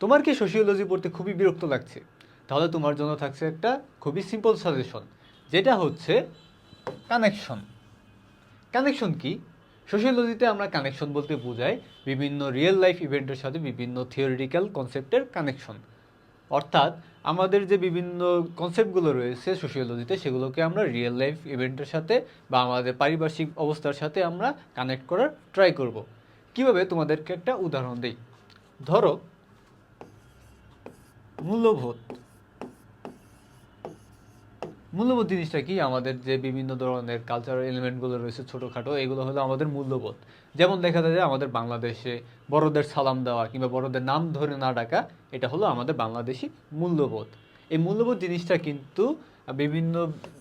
তোমার কি সোশিওলজি পড়তে খুবই বিরক্ত লাগছে? তাহলে তোমার জন্য থাকছে একটা খুবই সিম্পল সাজেশন যেটা হচ্ছে কানেকশন কানেকশন কি? সোশিওলজিতে আমরা কানেকশন বলতে বোঝাই বিভিন্ন রিয়েল লাইফ ইভেন্টের সাথে বিভিন্ন থিওরিটিক্যাল কনসেপ্টের কানেকশন অর্থাৎ আমাদের যে বিভিন্ন কনসেপ্টগুলো রয়েছে সোশিওলজিতে সেগুলোকে আমরা রিয়েল লাইফ ইভেন্টের সাথে বা আমাদের পারিপার্শ্বিক অবস্থার সাথে আমরা কানেক্ট করার ট্রাই করব। কীভাবে? তোমাদেরকে একটা উদাহরণ দিই। ধরো মূল্যবোধ। মূল্যবোধ জিনিসটা কি? আমাদের যে বিভিন্ন ধরনের কালচারাল এলিমেন্টগুলো রয়েছে ছোটোখাটো, এগুলো হলো আমাদের মূল্যবোধ। যেমন দেখা যায় যে আমাদের বাংলাদেশে বড়দের সালাম দেওয়া কিংবা বড়দের নাম ধরে না ডাকা, এটা হলো আমাদের বাংলাদেশি মূল্যবোধ। এই মূল্যবোধ জিনিসটা কিন্তু বিভিন্ন,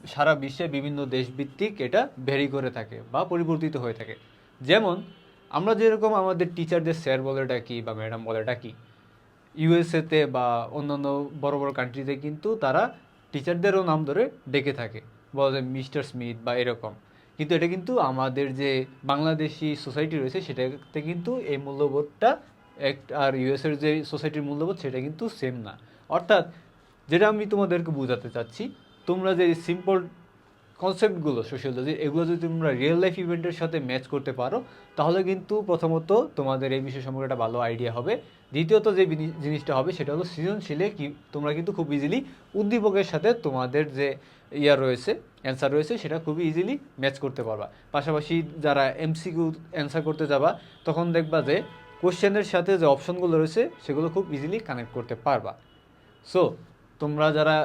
সারা বিশ্বে বিভিন্ন দেশভিত্তিক এটা ভেরি করে থাকে বা পরিবর্তিত হয়ে থাকে। যেমন আমরা যেরকম আমাদের টিচারদের স্যার বলে ডাকি বা ম্যাডাম বলে ডাকি ইউএসএতে বা অন্যান্য বড় বড় কান্ট্রিতে কিন্তু তারা টিচারদেরও নাম ধরে ডেকে থাকে, বলা যায় মিস্টার স্মিথ বা এরকম। কিন্তু এটা কিন্তু আমাদের যে বাংলাদেশি সোসাইটি রয়েছে, সেটাতে কিন্তু এই মূল্যবোধটা এক, আর ইউএসের যে সোসাইটির মূল্যবোধ, সেটা কিন্তু সেম না। অর্থাৎ যেটা আমি তোমাদেরকে বোঝাতে চাচ্ছি, তোমরা যে সিম্পল কনসেপ্টগুলো সোশিয়োলজি এগুলো যদি তোমরা রিয়েল লাইফ ইভেন্টের সাথে ম্যাচ করতে পারো, তাহলে কিন্তু প্রথমত তোমাদের এই বিষয় সম্পর্কে একটা ভালো আইডিয়া হবে। দ্বিতীয়ত যে জিনিসটা হবে সেটা হলো সৃজনশীলে কি, তোমরা কিন্তু খুব ইজিলি উদ্দীপকের সাথে তোমাদের যে ইয়া রয়েছে অ্যান্সার রয়েছে, সেটা খুবই ইজিলি ম্যাচ করতে পারবা। পাশাপাশি যারা এমসিকিউ অ্যান্সার করতে যাবা, তখন দেখবা যে কোশ্চেনের সাথে যে অপশনগুলো রয়েছে, সেগুলো খুব ইজিলি কানেক্ট করতে পারবা। সো তোমরা যারা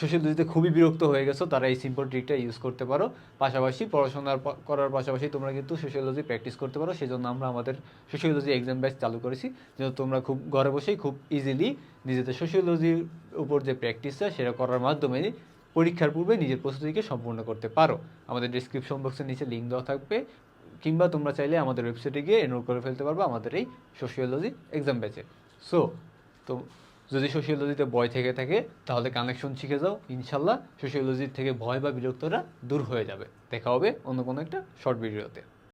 সোশ্যালজিতে খুবই বিরক্ত হয়ে গেছো, তারা এই সিম্পল ট্রিকটা ইউজ করতে পারো। পাশাপাশি পড়াশোনার করার পাশাপাশি তোমরা কিন্তু সোশ্যালজি প্র্যাকটিস করতে পারো, সেজন্য আমরা আমাদের সোশ্যালজি এক্সাম ব্যাচ চালু করেছি, যেন তোমরা খুব ঘরে বসেই খুব ইজিলি নিজেদের সোশ্যালজির উপর যে প্র্যাকটিসটা সেটা করার মাধ্যমে পরীক্ষার পূর্বে নিজের প্রস্তুতিকে সম্পূর্ণ করতে পারো। আমাদের ডিসক্রিপশন বক্সের নিচে লিঙ্ক দেওয়া থাকবে, কিংবা তোমরা চাইলে আমাদের ওয়েবসাইটে গিয়ে এনরোল করে ফেলতে পারবে আমাদের এই সোশিওলজি এক্সাম ব্যাচে সো তো যদি সোশিওলজিতে ভয় থেকে থাকে, তাহলে কানেকশন শিখে যাও। ইনশাল্লাহ সোশিওলজির থেকে ভয় বা বিরক্তরা দূর হয়ে যাবে। দেখা হবে অন্য কোনো একটা শর্ট ভিডিওতে